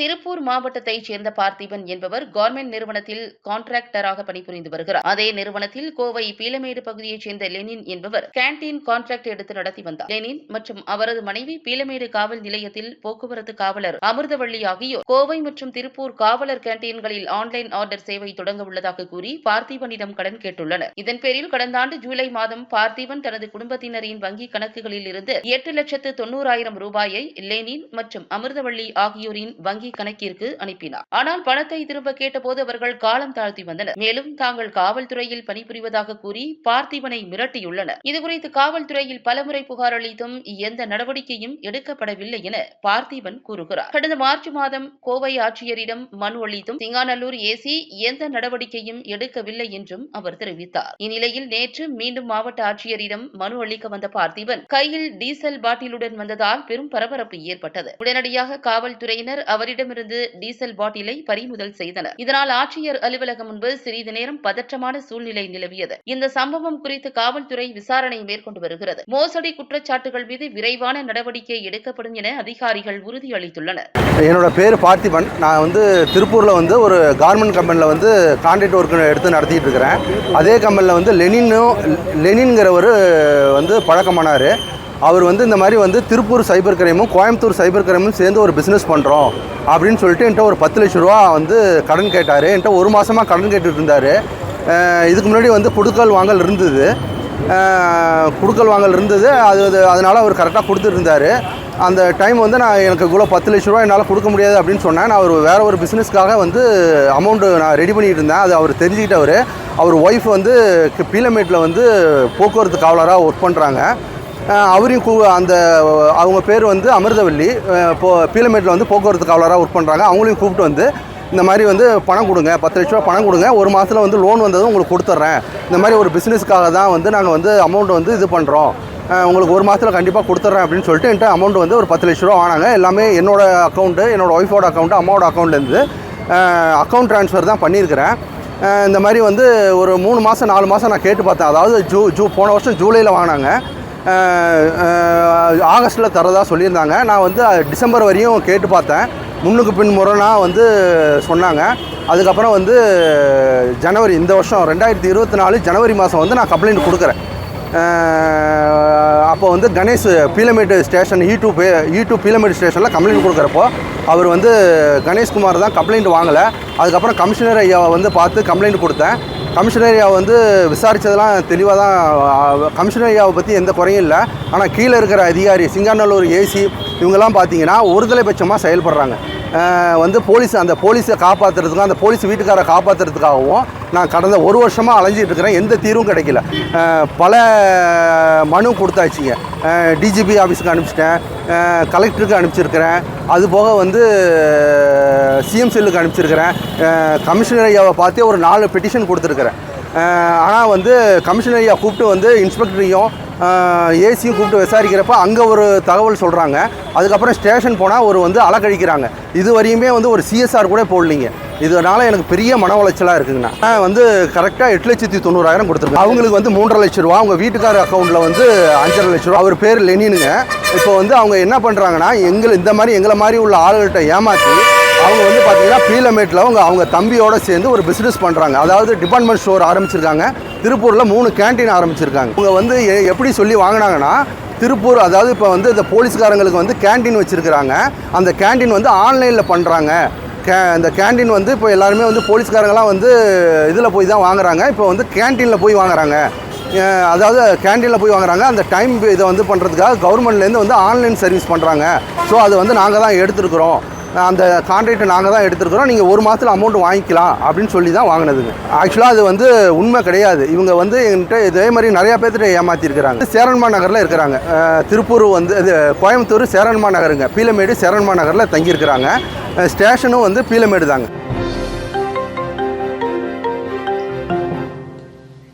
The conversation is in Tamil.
திருப்பூர் மாவட்டத்தைச் சேர்ந்த பார்த்திபன் என்பவர் கவர்மெண்ட் நிறுவனத்தில் கான்ட்ராக்டராக பணிபுரிந்து வருகிறார். அதே நிறுவனத்தில் கோவை பீலமேடு பகுதியைச் சேர்ந்த லெனின் என்பவர் கேன்டீன் கான்ட்ராக்ட் எடுத்து நடத்தி வந்தார். லெனின் மற்றும் அவரது மனைவி பீலமேடு காவல் நிலையத்தில் போக்குவரத்து காவலர் அமிர்தவள்ளி ஆகியோர் கோவை மற்றும் திருப்பூர் காவலர் கேன்டீன்களில் ஆன்லைன் ஆர்டர் சேவை தொடங்க உள்ளதாக கூறி பார்த்திபனிடம் கடன் கேட்டுள்ளனர். இதன் பேரில் கடந்த ஆண்டு ஜூலை மாதம் பார்த்திபன் தனது குடும்பத்தினரின் வங்கி கணக்குகளில் இருந்து எட்டு லட்சத்து தொன்னூறாயிரம் ரூபாயை லெனின் மற்றும் அமிர்தவள்ளி ஆகியோரின் வங்கி கணக்கிற்கு அனுப்பினார். ஆனால் பணத்தை திரும்ப கேட்டபோது அவர்கள் காலம் தாழ்த்தி வந்தனர். மேலும் தாங்கள் காவல்துறையில் பணிபுரிவதாக கூறி பார்த்திபனை மிரட்டியுள்ளனர். இதுகுறித்து காவல்துறையில் பலமுறை புகார் அளித்தும் எந்த நடவடிக்கையும் எடுக்கப்படவில்லை என பார்த்திபன் கூறுகிறார். கடந்த மார்ச் மாதம் கோவை ஆட்சியரிடம் மனு அளித்தும் சிங்காநல்லூர் ஏசி எந்த நடவடிக்கையும் எடுக்கவில்லை என்றும் அவர் தெரிவித்தார். இந்நிலையில் நேற்று மீண்டும் மாவட்ட ஆட்சியரிடம் மனு அளிக்க வந்த பார்த்திபன் கையில் டீசல் பாட்டிலுடன் வந்ததால் பெரும் பரபரப்பு ஏற்பட்டது. உடனடியாக காவல்துறையினர் அவரிடம் அவரிடமிருந்து டீசல் பாட்டிலை பறிமுதல் செய்தனர். இதனால் ஆட்சியர் அலுவலகம் முன்பு சிறிது நேரம் பதற்றமான சூழ்நிலை நிலவியது. இந்த சம்பவம் குறித்து காவல்துறை விசாரணை மேற்கொண்டு வருகிறது. மோசடி குற்றச்சாட்டுகள் மீது விரைவான நடவடிக்கை எடுக்கப்படும் என அதிகாரிகள் உறுதியளித்துள்ளனர். என்னோட பேர் பார்த்திபன். நான் வந்து திருப்பூரில் வந்து ஒரு கார்மெண்ட் கம்பெனியில் வந்து கான்ட்ராக்ட் ஒர்க் எடுத்து நடத்திட்டு இருக்கிறேன். அதே கம்பெனியில் வந்து லெனினும் லெனின்கிறவர் வந்து பழக்கமானார். அவர் வந்து இந்த மாதிரி வந்து திருப்பூர் சைபர் கிரைமும் கோயம்புத்தூர் சைபர் கிரைமும் சேர்ந்து ஒரு பிஸ்னஸ் பண்ணுறோம் அப்படின்னு சொல்லிட்டு என்கிட்ட ஒரு பத்து லட்ச ரூபா வந்து கடன் கேட்டார். என்கிட்ட ஒரு மாதமாக கடன் கேட்டுட்டு இருந்தார். இதுக்கு முன்னாடி வந்து கொடுக்கல் வாங்கல் இருந்தது. கொடுக்கல் குடுக்கல் வாங்கல் இருந்தது. அது அதனால் அவர் கரெக்டாக கொடுத்துட்ருந்தார் அந்த டைம் வந்து நான் எனக்கு இவ்வளோ பத்து லட்ச ரூபா என்னால் கொடுக்க முடியாது அப்படின்னு சொன்னேன். நான் அவர் வேறு ஒரு பிஸ்னஸ்க்காக வந்து அமௌண்ட்டு நான் ரெடி பண்ணிட்டு இருந்தேன். அது அவர் தெரிஞ்சுக்கிட்டவர். அவர் ஒய்ஃப் வந்து பீலமேட்டில் வந்து போக்குவரத்து காவலராக ஒர்க் பண்ணுறாங்க அவரையும் கூ அந்த அவங்க பேர் வந்து அமிர்தவல்லி. இப்போ போ பீலமேட்டில் வந்து போக்குவரத்து காவலராக ஒர்க் பண்ணுறாங்க அவங்களையும் கூப்பிட்டு வந்து இந்த மாதிரி வந்து பணம் கொடுங்க பத்து லட்ச ரூபா பணம் கொடுங்க ஒரு மாதத்தில் வந்து லோன் வந்ததும் உங்களுக்கு கொடுத்துட்றேன் இந்த மாதிரி ஒரு பிஸ்னஸ்க்காக தான் வந்து நாங்கள் வந்து அமௌண்ட் வந்து இது பண்ணுறோம் உங்களுக்கு ஒரு மாதத்தில் கண்டிப்பாக கொடுத்துட்றேன் அப்படின்னு சொல்லிட்டு என்கிட்ட அமௌண்ட் வந்து ஒரு பத்து லட்ச ரூபா வாங்கினாங்க. எல்லாமே என்னோட அக்கௌண்ட்டு என்னோடய ஒய்ஃபோட அக்கௌண்ட்டு அம்மாவோட அக்கௌண்ட்லேருந்து அக்கௌண்ட் ட்ரான்ஸ்ஃபர் தான் பண்ணியிருக்கிறேன். இந்த மாதிரி வந்து ஒரு மூணு மாதம் நாலு மாதம் நான் கேட்டு பார்த்தேன். அதாவது ஜூ ஜூ போன வருஷம் ஜூலையில் வாங்கினாங்க. ஆகஸ்ட்டில் தரதா சொல்லியிருந்தாங்க. நான் வந்து டிசம்பர் வரையும் கேட்டு பார்த்தேன். முன்னுக்கு பின் முரணாக வந்து சொன்னாங்க. அதுக்கப்புறம் வந்து ஜனவரி இந்த வருஷம் ரெண்டாயிரத்தி இருபத்தி நாலு ஜனவரி மாதம் வந்து நான் கம்ப்ளைண்ட் கொடுக்குறேன். அப்போ வந்து Ganesh Peelamedu station e E two பே e இ டூ பீலமேட்டு ஸ்டேஷனில் கம்ப்ளைண்ட் கொடுக்குறப்போ அவர் வந்து கணேஷ்குமார் தான் கம்ப்ளைண்ட் வாங்கலை. அதுக்கப்புறம் கமிஷனர் ஐயாவை வந்து பார்த்து கம்ப்ளைண்ட் கொடுத்தேன். கமிஷனர் ஐயாவை வந்து விசாரித்ததெல்லாம் தெளிவாக தான் கமிஷனர் ஐயாவை பற்றி எந்த குறையும் இல்லை. ஆனால் கீழே இருக்கிற அதிகாரி சிங்காநல்லூர் ஏசி இவங்கெல்லாம் பார்த்தீங்கன்னா ஒருதலைபட்சமாக செயல்படுறாங்க. வந்து போலீஸ் அந்த போலீஸை காப்பாற்றுறதுக்கும் அந்த போலீஸ் வீட்டுக்காரை காப்பாற்றுறதுக்காகவும் நான் கடந்த ஒரு வருஷமாக அலைஞ்சிட்டு இருக்கிறேன். எந்த தீர்வும் கிடைக்கல. பல மனு கொடுத்தாச்சுங்க. டிஜிபி ஆஃபீஸுக்கு அனுப்பிச்சிட்டேன். கலெக்டருக்கு அனுப்பிச்சிருக்கிறேன். அதுபோக வந்து சிஎம் செல்லுக்கு அனுப்பிச்சிருக்கிறேன். கமிஷனர் ஐயாவை பார்த்தே ஒரு நாலு பெட்டிஷன் கொடுத்துருக்குறேன். ஆனால் வந்து கமிஷனர் ஐயா கூப்பிட்டு வந்து இன்ஸ்பெக்டரையும் ஏசியும் கூப்பிட்டு விசாரிக்கிறப்ப அங்கே ஒரு தகவல் சொல்கிறாங்க அதுக்கப்புறம் ஸ்டேஷன் போனால் ஒரு வந்து அலக்கழிக்கிறாங்க இது வரையுமே வந்து ஒரு சிஎஸ்ஆர் கூட போடலிங்க. இதனால் எனக்கு பெரிய மன உளைச்சலாக இருக்குங்கண்ணா. நான் வந்து கரெக்டாக எட்டு லட்சத்தி தொண்ணூறாயிரம் கொடுத்துருக்கேன். அவங்களுக்கு வந்து மூன்றரை லட்ச ரூபா அவங்க வீட்டுக்கார அக்கௌண்ட்டில் வந்து அஞ்சரை லட்ச ரூபா. அவர் பேர் லெனினுங்க. இப்போ வந்து அவங்க என்ன பண்ணுறாங்கன்னா எங்களை இந்த மாதிரி எங்களை மாதிரி உள்ள ஆளுகிட்ட ஏமாற்றி அவங்க வந்து பார்த்தீங்கன்னா பீலமேட்டில் அவங்க அவங்க தம்பியோட சேர்ந்து ஒரு பிஸ்னஸ் பண்ணுறாங்க அதாவது டிபார்ட்மெண்ட் ஸ்டோர் ஆரம்பிச்சிருக்காங்க. திருப்பூரில் மூணு கேண்டீன் ஆரம்பிச்சிருக்காங்க. இவங்க வந்து எப்படி சொல்லி வாங்கினாங்கன்னா திருப்பூர் அதாவது இப்போ வந்து இந்த போலீஸ்காரங்களுக்கு வந்து கேண்டீன் வச்சுருக்கிறாங்க. அந்த கேண்டீன் வந்து ஆன்லைனில் பண்ணுறாங்க கே இந்த கேண்டீன் வந்து இப்போ எல்லாருமே வந்து போலீஸ்காரங்களாம் வந்து இதில் போய் தான் வாங்குறாங்க. இப்போ வந்து கேண்டீனில் போய் வாங்குறாங்க. அதாவது கேண்டீனில் போய் வாங்குறாங்க. அந்த டைம் இதை வந்து பண்ணுறதுக்காக கவர்மெண்ட்லேருந்து வந்து ஆன்லைன் சர்வீஸ் பண்ணுறாங்க ஸோ அது வந்து நாங்கள் தான் எடுத்துருக்குறோம். அந்த கான்ட்ராக்டை நாங்கள் தான் எடுத்துருக்குறோம். நீங்கள் ஒரு மாதத்தில் அமௌண்ட் வாங்கிக்கலாம் அப்படின்னு சொல்லி தான் வாங்கினதுங்க. ஆக்சுவலாக அது வந்து உண்மை கிடையாது. இவங்க வந்து என்கிட்ட இதே மாதிரி நிறையா பேர்த்திட்ட ஏமாற்றிருக்கிறாங்க சேரன்மா நகரில் இருக்கிறாங்க. திருப்பூர் வந்து இது கோயம்புத்தூர் சேரன்மா நகருங்க. பீலமேடு சேரன்மா நகரில் தங்கியிருக்கிறாங்க. ஸ்டேஷனும் வந்து பீலமேடு தாங்க.